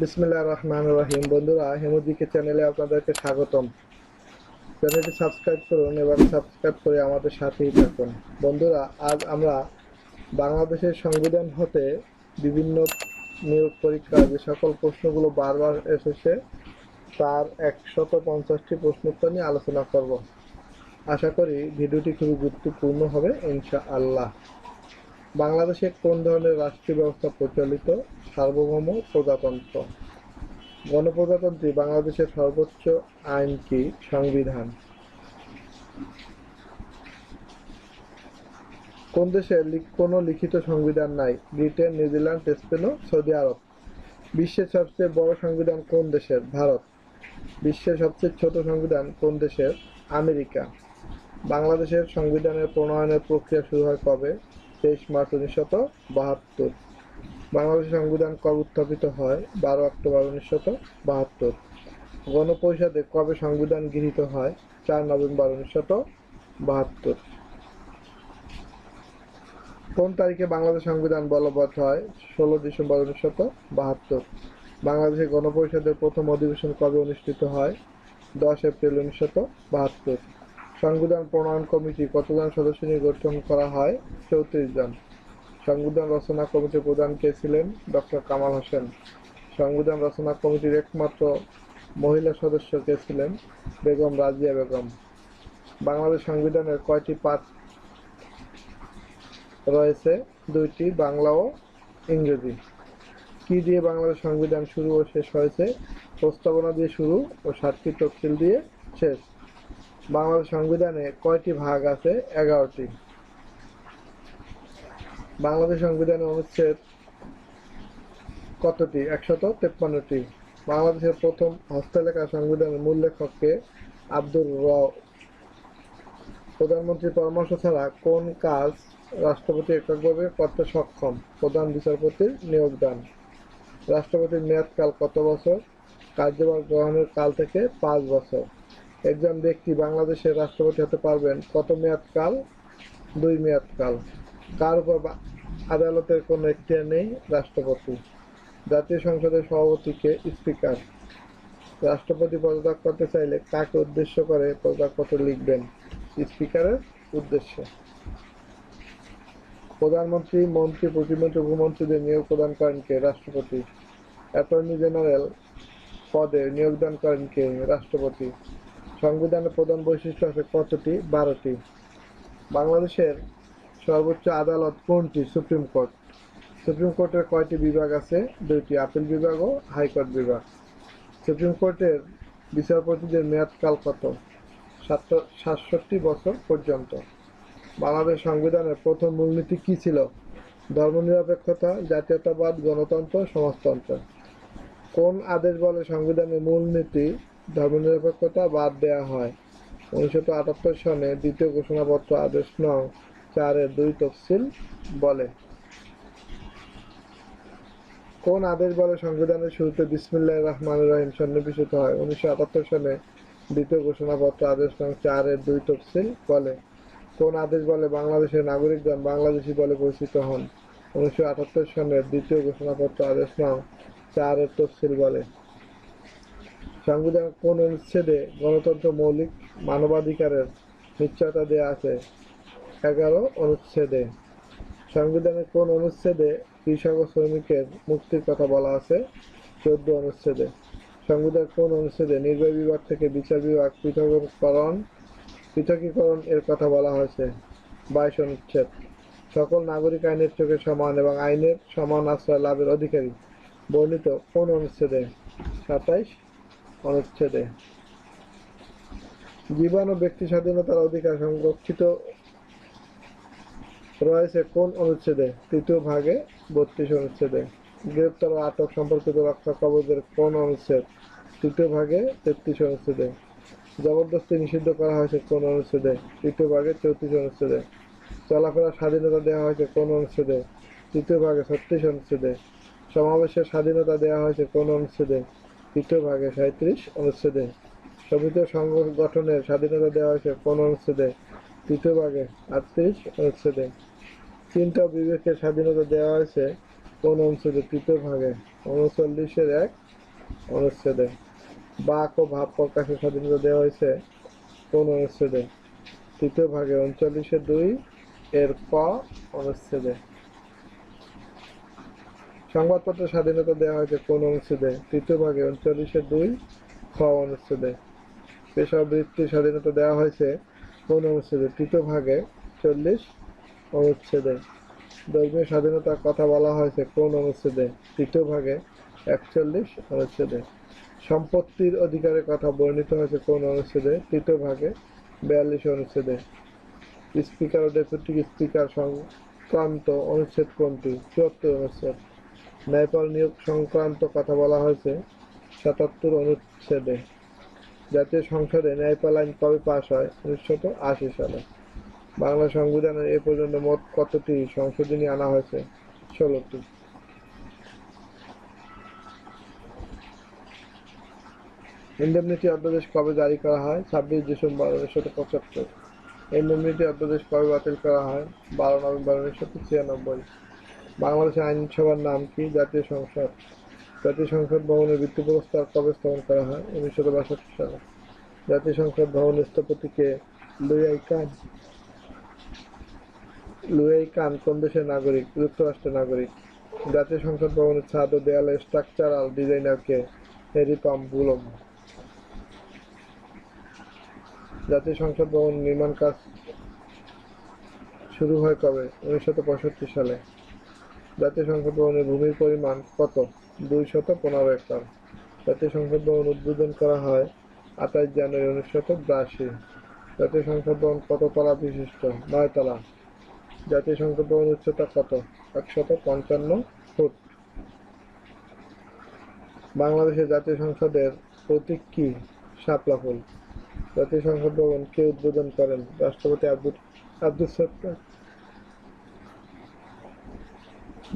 বিসমিল্লাহ রহমান রহিম। বন্ধুরা হেমুদিকে চ্যানেলে আপনাদেরকে স্বাগতম। চ্যানেলটি সাবস্ক্রাইব করুন এবং সাবস্ক্রাইব করে আমাদের সাথেই থাকুন। বন্ধুরা, আজ আমরা বাংলাদেশের সংবিধান হতে বিভিন্ন নিয়োগ পরীক্ষার যে সকল প্রশ্নগুলো বারবার এসেছে, তার একশত পঞ্চাশটি প্রশ্ন উত্তর নিয়ে আলোচনা করব। আশা করি ভিডিওটি খুবই গুরুত্বপূর্ণ হবে ইনশা আল্লাহ বাংলাদেশে কোন ধরনের রাষ্ট্রীয় ব্যবস্থা প্রচলিত? সার্বভৌম প্রজাতন্ত্র। গণপ্রজাতন্ত্রী, বাংলাদেশের সর্বোচ্চ আইন কি? সংবিধান। কোন দেশে কোনো লিখিত সংবিধান নাই? ব্রিটেন, নিউজিল্যান্ড, স্পেন ও সৌদি আরব। বিশ্বের সবচেয়ে বড় সংবিধান কোন দেশের? ভারত। বিশ্বের সবচেয়ে ছোট সংবিধান কোন দেশের? আমেরিকা। বাংলাদেশের সংবিধানের প্রণয়নের প্রক্রিয়া শুরু হয় কবে? তেইশ মার্চ উনিশশত বাহাত্তর। বাংলাদেশের সংবিধান কবে উত্থাপিত হয়? বারো অক্টোবর উনিশশত বাহাত্তর। গণপরিষদে কবে সংবিধান গৃহীত হয়? চার নভেম্বর উনিশশত বাহাত্তর। কোন তারিখে বাংলাদেশ সংবিধান বলবৎ হয়? ষোলো ডিসেম্বর উনিশশত বাহাত্তর। বাংলাদেশের গণপরিষদের প্রথম অধিবেশন কবে অনুষ্ঠিত হয়? দশ এপ্রিল উনিশশত বাহাত্তর। সংবিধান প্রণয়ন কমিটি কতজন সদস্য নিয়ে গঠন করা হয়? চৌত্রিশ জন। সংবিধান রচনা কমিটির প্রধান কে ছিলেন? ডক্টর কামাল হোসেন। সংবিধান রচনা কমিটির একমাত্র মহিলা সদস্য কে ছিলেন? বেগম রাজিয়া বেগম। বাংলাদেশ সংবিধানের কয়টি পাঠ রয়েছে? দুইটি, বাংলা ও ইংরেজি। কি দিয়ে বাংলাদেশ সংবিধান শুরু ও শেষ হয়েছে? প্রস্তাবনা দিয়ে শুরু ও সাতটি তফসিল দিয়ে শেষ। বাংলাদেশ সংবিধানে কয়টি ভাগ আছে? এগারোটি। বাংলাদেশ সংবিধানের অনুচ্ছেদ কতটি? একশত তেপ্পান্নটি। বাংলাদেশের প্রথম হস্তলেখা সংবিধানের মূল লেখককে আব্দুর র প্রধানমন্ত্রীর পরামর্শ ছাড়া কোন কাজ রাষ্ট্রপতি এককভাবে করতে সক্ষম? প্রধান বিচারপতির নিয়োগদান রাষ্ট্রপতির মেয়াদকাল কত বছর? কার্যভার গ্রহণের কাল থেকে পাঁচ বছর। একজন ব্যক্তি বাংলাদেশের রাষ্ট্রপতি হতে পারবেন। কত মেয়াদকাল দুই মেয়াদকাল কার উপর আদালতের কোনো এখতিয়ার নেই? রাষ্ট্রপতি। জাতীয় সংসদের সভাপতিকে স্পিকার। রাষ্ট্রপতি পদত্যাগ করতে চাইলে কাকে উদ্দেশ্য করে পদত্যাগপত্র লিখবেন? স্পিকারের উদ্দেশ্যে। প্রধানমন্ত্রী, মন্ত্রী, প্রতিমন্ত্রী, উপমন্ত্রীদের নিয়োগ প্রদান করেন কে? রাষ্ট্রপতি। অ্যাটর্নি জেনারেল পদে নিয়োগদান করেন কে? রাষ্ট্রপতি। সংবিধানের প্রধান বৈশিষ্ট্য আছে কতটি? বারোটি। বাংলাদেশের সর্বোচ্চ আদালত কোনটি? Supreme court. সুপ্রিম কোর্টের কয়টি বিভাগ আছে? দুইটি। আপিল বিভাগ ও হাইকোর্ট বিভাগ। সুপ্রিম কোর্টের বিচারপতিদের মেয়াদকাল কত? সাত- সাতষট্টি বছর পর্যন্ত। বাংলাদেশ সংবিধানের প্রথম মূলনীতি কি ছিল? ধর্মনিরপেক্ষতা, জাতীয়তাবাদ, গণতন্ত্র, সমাজতন্ত্র। কোন আদেশ বলে সংবিধানের মূলনীতি ধর্মনিরপেক্ষতা বাদ দেওয়া হয়। উনিশশো আটাত্তর সনে দ্বিতীয় ঘোষণাপত্র আদেশ নং চারের দুই তফসিল বলে। কোন আদেশ বলে সংবিধানের শুরুতে বিসমিল্লাহ রহমান রহিম সন্নিবেশিত হয়? উনিশশো আটাত্তর সনে দ্বিতীয় ঘোষণাপত্র আদেশ নং চারের দুই তফসিল বলে। কোন আদেশ বলে বাংলাদেশের নাগরিকগণ বাংলাদেশি বলে পরিচিত হন? উনিশশো আটাত্তর সনের দ্বিতীয় ঘোষণাপত্র আদেশ নং চারের তফসিল বলে। সংবিধান কোন অনুচ্ছেদে গণতন্ত্র মৌলিক মানবাধিকারের নিশ্চয়তা দেয়া আছে? এগারো, অনুচ্ছেদে। সংবিধানের কোন অনুচ্ছেদে কৃষক ও শ্রমিকের মুক্তির কথা বলা আছে? চোদ্দ, অনুচ্ছেদে। সংবিধান কোন অনুচ্ছেদে নির্বাহী বিভাগ থেকে বিচার বিভাগ পৃথকীকরণ পৃথকীকরণ এর কথা বলা হয়েছে? বাইশ, অনুচ্ছেদ। সকল নাগরিক আইনের চোখে সমান এবং আইনের সমান আশ্রয় লাভের অধিকারী। বর্ণিত কোন অনুচ্ছেদে? সাতাইশ অনুচ্ছেদে। জীবন ও ব্যক্তি স্বাধীনতার অধিকার সংরক্ষিত রয়েছে কোন অনুচ্ছেদে? তৃতীয় ভাগে বত্রিশ অনুচ্ছেদে। গ্রেপ্তার ও আটক সম্পর্কিত রক্ষা কবচের কোন অনুচ্ছেদ? তৃতীয় ভাগে তেত্রিশ অনুচ্ছেদে। জবরদস্তি নিষিদ্ধ করা হয়েছে কোন অনুচ্ছেদে? তৃতীয় ভাগে চৌত্রিশ অনুচ্ছেদে। চলাফেরার স্বাধীনতা দেওয়া হয়েছে কোন অনুচ্ছেদে? তৃতীয় ভাগে ছত্রিশ অনুচ্ছেদে। সমাবেশের স্বাধীনতা দেওয়া হয়েছে কোন অনুচ্ছেদে? তৃতীয় ভাগে সাঁত্রিশ অনুচ্ছেদে সমিত সংঘ গঠনের স্বাধীনতা দেওয়া হয়েছে কোন অনুচ্ছেদে তৃতীয় ভাগে আটত্রিশ অনুচ্ছেদে। চিন্তা বিবেকের স্বাধীনতা দেওয়া হয়েছে কোন অনুচ্ছেদে তৃতীয় ভাগে উনচল্লিশের এক অনুচ্ছেদে। বাক ও ভাব প্রকাশের স্বাধীনতা দেওয়া হয়েছে কোন অনুচ্ছেদে তৃতীয় ভাগে উনচল্লিশের দুই এর ক অনুচ্ছেদে। সংবাদপত্রের স্বাধীনতা দেওয়া হয়েছে কোন অনুচ্ছেদে? তৃতীয় ভাগে, উনচল্লিশের দুই খ অনুচ্ছেদে। পেশা বৃত্তির স্বাধীনতা দেওয়া হয়েছে কোন অনুচ্ছেদে? তৃতীয় ভাগে, চল্লিশ অনুচ্ছেদে। ধর্মীয় স্বাধীনতার কথা বলা হয়েছে কোন অনুচ্ছেদে? তৃতীয় ভাগে, একচল্লিশ অনুচ্ছেদে। সম্পত্তির অধিকারের কথা বর্ণিত হয়েছে কোন অনুচ্ছেদে? তৃতীয় ভাগে, বিয়াল্লিশ অনুচ্ছেদে। স্পিকার ও ডেপুটি স্পিকার সংক্রান্ত অনুচ্ছেদ কোনটি? চুয়াত্তর অনুচ্ছেদ। ন্যায়পাল নিয়োগ সংক্রান্ত কথা বলা হয়েছে সাতাত্তর অনুচ্ছেদে। জাতীয় সংসদে ন্যায়পাল আইন কবে পাশ হয়? উনিশশো আশি সালে। বাংলা সংবিধানের এ পর্যন্ত মোট কতটি সংশোধনী আনা হয়েছে? ষোলোটি। ইন্ডেমনিটি অধ্যাদেশ কবে জারি করা হয়? ছাব্বিশ ডিসেম্বর উনিশশো পঁচাত্তর। ইন্ডেমনিটি অধ্যাদেশ কবে বাতিল করা হয়? বারো নভেম্বর উনিশশো ছিয়ানব্বই বাংলাদেশের আইনসভার নাম কি? জাতীয় সংসদ। জাতীয় সংসদ ভবনের ভিত্তি প্রস্তাব কবে স্থাপন করা হয়? উনিশশো বাষট্টি সালে। জাতীয় সংসদ ভবনের স্থপতিকে লুইয়াই কান। লুইয়াই কান কোন দেশের নাগরিক? যুক্তরাষ্ট্রের নাগরিক। জাতীয় সংসদ ভবনের ছাদ ও দেয়ালে স্ট্রাকচারাল ডিজাইনারকে হেরি পাম বুলম। জাতীয় সংসদ ভবন নির্মাণ কাজ শুরু হয় কবে? উনিশশো পঁয়ষট্টি সালে। জাতীয় সংসদ ভবনের ভূমির পরিমাণ কত? দুই শত পনেরো একর জাতীয় সংসদ ভবন উদ্বোধন করা হয় আঠাশ জানুয়ারি উনিশশো বিরাশি। জাতীয় সংসদ ভবন কত তলা বিশিষ্ট? নয় তলা। জাতীয় সংসদ ভবন উচ্চতা কত? একশত পঞ্চান্ন ফুট। বাংলাদেশের জাতীয় সংসদের প্রতীক কি? শাপলা ফুল। জাতীয় সংসদ ভবন কে উদ্বোধন করেন? রাষ্ট্রপতি আব্দুল আব্দুল সত্তার।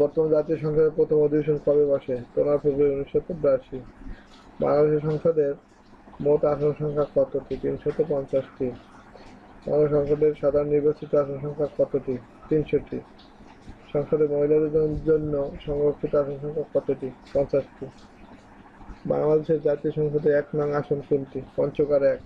বর্তমান জাতীয় সংসদের প্রথম অধিবেশন কবে বসে? পনেরো ফেব্রুয়ারি উনিশশো বিরাশি বাংলাদেশের সংসদের মোট আসন সংখ্যা কতটি? তিনশত পঞ্চাশটি। সংসদের সাধারণ নির্বাচিত আসন সংখ্যা কতটি? তিনশোটি। সংসদে মহিলাদের জন্য সংরক্ষিত আসন সংখ্যা কতটি? পঞ্চাশটি। বাংলাদেশের জাতীয় সংসদে এক নং আসন কোনটি? পঞ্চকার এক।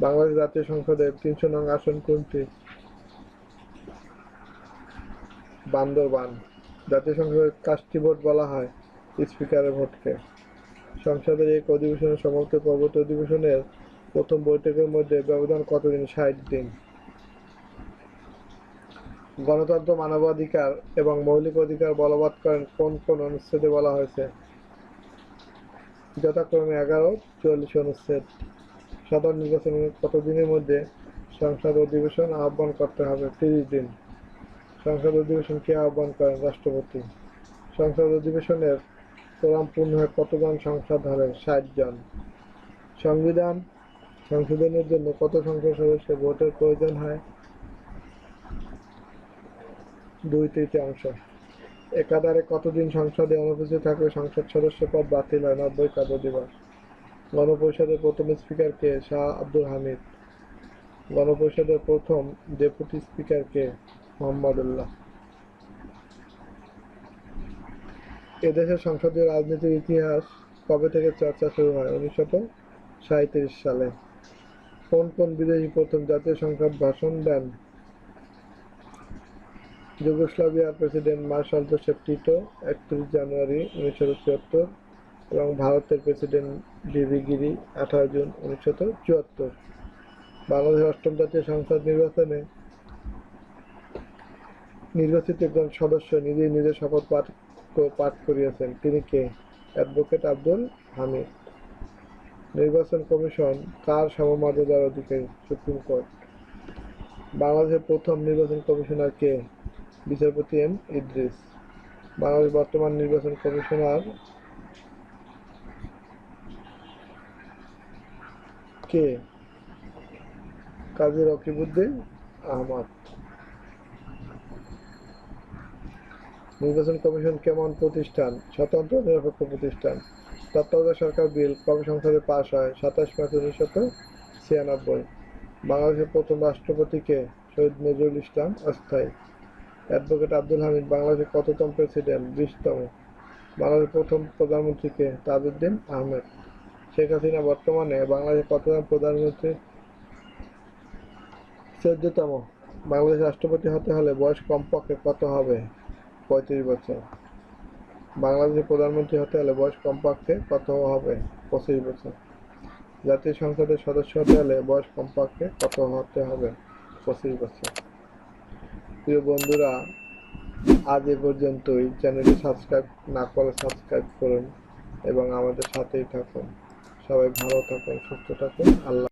বাংলাদেশ জাতীয় সংসদের তিনশো নং আসন কোনটি? বান্দরবান জাতীয় সংসদের কাস্টি ভোট বলা হয় স্পিকারের ভোটকে। সংসদের এক অধিবেশনের সমাপ্ত পরবর্তী অধিবেশনের প্রথম বৈঠকের মধ্যে ব্যবধান কতদিন? ষাট দিন। গণতন্ত্র, মানবাধিকার এবং মৌলিক অধিকার বলবৎ করেন কোন কোন অনুচ্ছেদে বলা হয়েছে? যথাক্রমে এগারো, চুয়াল্লিশ অনুচ্ছেদ। সাধারণ নির্বাচনের কতদিনের মধ্যে সংসদ অধিবেশন আহ্বান করতে হবে? তিরিশ দিন। সংসদ অধিবেশন কে আহ্বান করেন রাষ্ট্রপতি? সংসদ অধিবেশনের কোরাম পূর্ণ হয়ে কতজন সংসদ হবে ষাট জন। সংবিধান সংশোধনের জন্য কত সংসদ সদস্য ভোটের প্রয়োজন হয়? দুই তৃতীয়াংশ। একাধারে কতদিন সংসদে অনুপস্থিত থাকলে সংসদ সদস্য পদ বাতিল হয়? নব্বই কার্য দিবস গণপরিষদের প্রথম স্পিকার কে? শাহ আব্দুল হামিদ। গণপরিষদের প্রথম ডেপুটি স্পিকার কে? মোহাম্মদুল্লাহ। এদেশের সংসদীয় রাজনীতির ইতিহাস কবে থেকে চর্চা শুরু হয়? উনিশশো সাঁত্রিশ সালে। কোন কোন বিদেশি প্রথম জাতীয় সংসদ ভাষণ দেন? যুগোস্লাভিয়ার প্রেসিডেন্ট মার্শাল জোসেফ টিটো, একত্রিশ জানুয়ারি উনিশশো চুয়াত্তর এবং ভারতের প্রেসিডেন্ট ডিভি গিরি, আঠারো জুন উনিশশো চুয়াত্তর। বাংলাদেশের অষ্টম জাতীয় সংসদ নির্বাচনে নির্বাচিত একজন সদস্য নিজেই নিজের শপথ পাঠ পাঠ করিয়েছেন। তিনি কে? অ্যাডভোকেট আব্দুল হামিদ। নির্বাচন কমিশন কার সমমর্যাদার অধিকারী? Supreme court. বাংলাদেশের প্রথম নির্বাচন কমিশনার কে? বিচারপতি এম ইদ্রিস। বাংলাদেশ বর্তমান নির্বাচন কমিশনার কে? কাজী রকিবউদ্দিন আহমদ। নির্বাচন কমিশন কেমন প্রতিষ্ঠান? স্বতন্ত্র নিরপেক্ষ প্রতিষ্ঠান? তত্ত্বাবধায়ক সরকার বিল কবে সংসদে পাশ হয়? সাতাশ মার্চ উনিশশো ছিয়ানব্বই। বাংলাদেশের প্রথম রাষ্ট্রপতিকে শহীদ নজরুল ইসলাম অস্থায়ী। অ্যাডভোকেট আব্দুল হামিদ, বাংলাদেশের কততম প্রেসিডেন্ট? বিশতম। বাংলাদেশের প্রথম প্রধানমন্ত্রীকে তাজউদ্দিন আহমেদ। শেখ হাসিনা বর্তমানে বাংলাদেশের কতজন প্রধানমন্ত্রী? চোদ্দতম। বাংলাদেশ রাষ্ট্রপতি হতে হলে বয়স কমপক্ষে কত হবে? পঁয়ত্রিশ বছর। বাংলাদেশের প্রধানমন্ত্রী হতে হলে বয়স কমপক্ষে কত হবে? পঁচিশ বছর। জাতীয় সংসদের সদস্য হতে হলে বয়স কমপক্ষে কত হতে হবে? পঁচিশ বছর। প্রিয় বন্ধুরা, আজ এ পর্যন্তই। চ্যানেলটি সাবস্ক্রাইব না করে সাবস্ক্রাইব করুন এবং আমাদের সাথেই থাকুন। সবাই ভালো থাকুন, সুস্থ থাকুন। আল্লাহ